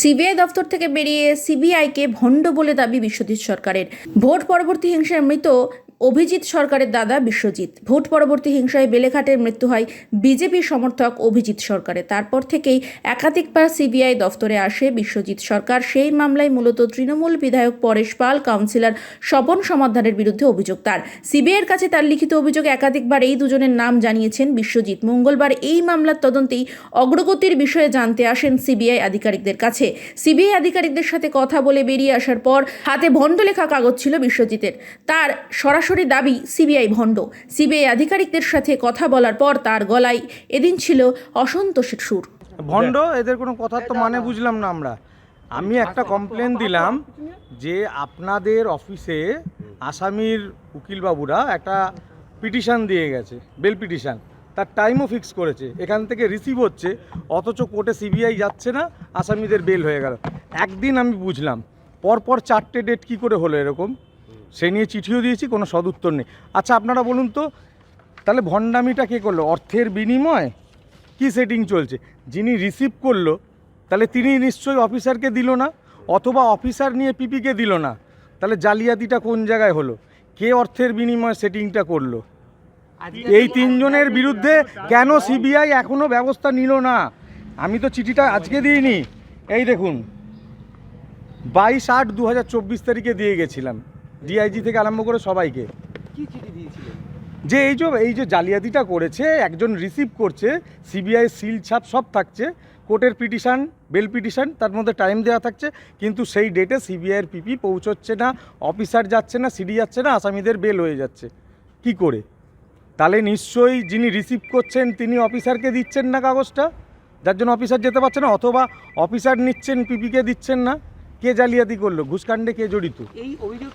CBI দফতর থেকে বেরিয়ে সিবিআইকে ভণ্ড বলে দাবি বিশ্বজিৎ সরকারের। ভোট পরবর্তী হিংসার মৃত অভিজিৎ সরকারের দাদা বিশ্বজিৎ। ভোট পরবর্তী হিংসায় বেলেঘাটের মৃত্যু হয় বিজেপি সমর্থক অভিজিৎ সরকারের। তারপর থেকেই একাধিকবার সিবিআই দফতরে আসে বিশ্বজিৎ সরকার। সেই মামলায় মূলত তৃণমূল বিধায়ক পরেশ পাল, কাউন্সিলর স্বপন সমাধানের বিরুদ্ধে অভিযোগ তার। সিবিআইয়ের কাছে তার লিখিত অভিযোগ একাধিকবার এই দুজনের নাম জানিয়েছেন বিশ্বজিৎ। মঙ্গলবার এই মামলার তদন্তেই অগ্রগতির বিষয়ে জানতে আসেন সিবিআই আধিকারিকদের কাছে। সিবিআই আধিকারিকদের সাথে কথা বলে বেরিয়ে আসার পর হাতে ভণ্ড লেখা কাগজ ছিল বিশ্বজিতের। তার সরাসরি দাবি সিবিআই ভণ্ড। সিবিআই আধিকারিকদের সাথে কথা বলার পর তার গলায় এদিন ছিল অসন্তোষের সুর। ভণ্ড, এদের কোনো কথার তো মানে বুঝলাম না আমরা। আমি একটা কমপ্লেন দিলাম যে আপনাদের অফিসে আসামির উকিলবাবুরা একটা পিটিশন দিয়ে গেছে বেল পিটিশন তার টাইমও ফিক্স করেছে। এখান থেকে রিসিভ হচ্ছে, অথচ কোর্টে সিবিআই যাচ্ছে না, আসামিদের বেল হয়ে গেল। একদিন আমি বুঝলাম, পরপর চারটে ডেট কি করে হলো এরকম? সে নিয়ে চিঠিও দিয়েছি, কোনো সদুত্তর নেই। আচ্ছা আপনারা বলুন তো, তাহলে ভণ্ডামিটা কে করল? অর্থের বিনিময়? কি সেটিং চলছে? যিনি রিসিভ করল, তাহলে তিনি নিশ্চয়ই অফিসারকে দিল না? অথবা অফিসার নিয়ে পিপিকে দিল না? তাহলে জালিয়াতিটা কোন জায়গায় হলো? কে অর্থের বিনিময়ে সেটিংটা করল? এই তিনজনের বিরুদ্ধে কেন সিবিআই এখনও ব্যবস্থা নিল না? আমি তো চিঠিটা আজকে দিইনি। এই দেখুন, বাইশ আট দু তারিখে দিয়ে গেছিলাম। ডিআইজি থেকে আরম্ভ করে সবাইকে। কি চিঠি দিয়েছিলেন? যে এই যে এই যে জালিয়াতিটা করেছে একজন রিসিভ করছে সিবিআই সিল ছাপ সব থাকছে কোর্টের পিটিশন বেল পিটিশন তার মধ্যে টাইম দেওয়া থাকছে কিন্তু সেই ডেটে সিবিআইয়ের পিপি পৌঁছচ্ছে না অফিসার যাচ্ছে না সিডি যাচ্ছে না আসামিদের বেল হয়ে যাচ্ছে। কি করে? তাহলে নিশ্চয়ই যিনি রিসিভ করছেন তিনি অফিসারকে দিচ্ছেন না কাগজটা? যার জন্য অফিসার যেতে পারছে না অথবা অফিসার নিচ্ছেন পিপিকে দিচ্ছেন না? কে জালিয়াতি করল? ঘুষকাণ্ডে কে জড়িত? এই অভিযোগ